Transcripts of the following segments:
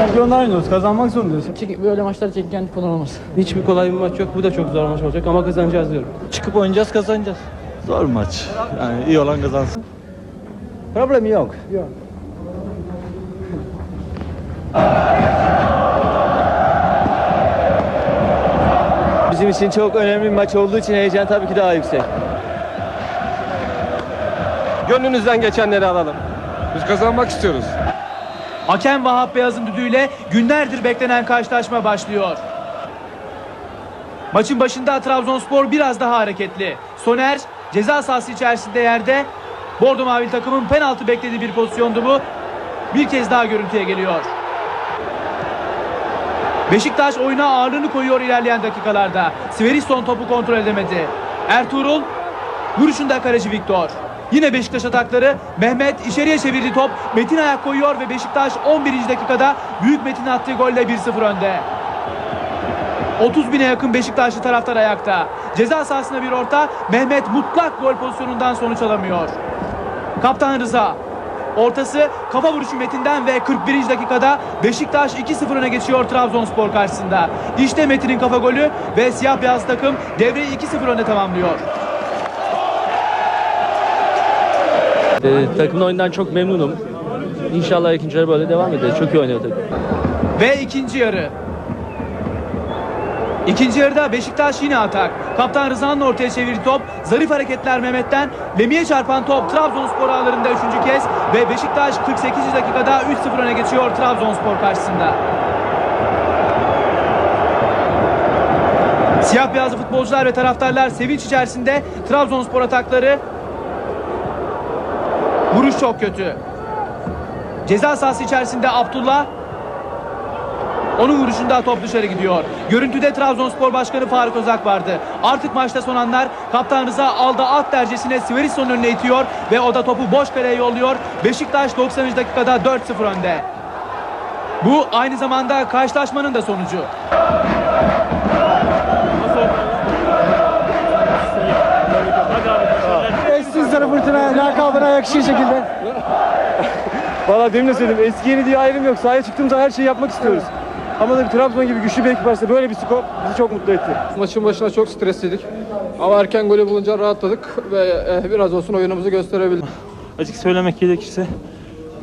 Şampiyonlar oynuyoruz. Kazanmak zorundayız. Çek- böyle maçlar çekken falan olmaz. Hiçbir kolay bir maç yok. Bu da çok zor maç olacak ama kazanacağız diyorum. Çıkıp oynayacağız, kazanacağız. Zor maç. Yani iyi olan kazansın. Problem yok. Bizim için çok önemli bir maç olduğu için heyecan tabii ki daha yüksek. Gönlünüzden geçenleri alalım. Biz kazanmak istiyoruz. Hakem Vahap Beyaz'ın düdüğüyle günlerdir beklenen karşılaşma başlıyor. Maçın başında Trabzonspor biraz daha hareketli. Soner ceza sahası içerisinde yerde. Bordo Mavili takımın penaltı beklediği bir pozisyondu bu. Bir kez daha görüntüye geliyor. Beşiktaş oyuna ağırlığını koyuyor ilerleyen dakikalarda. Sverison topu kontrol edemedi. Ertuğrul Vuruşunda kaleci Viktor. Yine Beşiktaş atakları. Mehmet içeriye çevirdi top. Metin ayak koyuyor ve Beşiktaş 11. dakikada Büyük Metin attığı golle 1-0 önde. 30 bine yakın Beşiktaşlı taraftar ayakta. Ceza sahasına bir orta. Mehmet mutlak gol pozisyonundan sonuç alamıyor. Kaptan Rıza. Ortası kafa vuruşu Metin'den ve 41. dakikada Beşiktaş 2-0 öne geçiyor Trabzonspor karşısında. İşte Metin'in kafa golü ve siyah beyaz takım devreyi 2-0 önde tamamlıyor. Ee, takımın oyundan çok memnunum. İnşallah ikinci yarı böyle devam eder. Çok iyi oynuyor takım. Ve ikinci yarı. İkinci yarıda Beşiktaş yine atak. Kaptan Rıza'nın ortaya çevirdiği top. Zarif hareketler Mehmet'ten. Lemi'ye çarpan top Trabzonspor ağlarında üçüncü kez. Ve Beşiktaş 48. dakikada 3-0 öne geçiyor Trabzonspor karşısında. Siyah beyazlı futbolcular ve taraftarlar sevinç içerisinde Trabzonspor atakları. Vuruş çok kötü. Ceza sahası içerisinde Abdullah onun vuruşunda top dışarı gidiyor. Görüntüde Trabzonspor Başkanı Faruk Özak vardı. Artık maçta son anlar Kaptan Rıza aldı at dercesine Siverisson'un önüne itiyor ve o da topu boş kaleye yolluyor. Beşiktaş 90. dakikada 4-0 önde. Bu aynı zamanda karşılaşmanın da sonucu. Lakabına yakışır şekilde. Valla demin de söyledim eski yeni diye ayrım yok. Sahaya çıktığımızda her şeyi yapmak istiyoruz. Ama da bir Trabzon gibi güçlü bir ekip varsa böyle bir skor bizi çok mutlu etti. Maçın başına çok stresliydik. Ama erken golü bulunca rahatladık ve eh, biraz olsun oyunumuzu gösterebildik. Açık söylemek gerekirse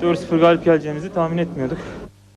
4-0 galip geleceğimizi tahmin etmiyorduk.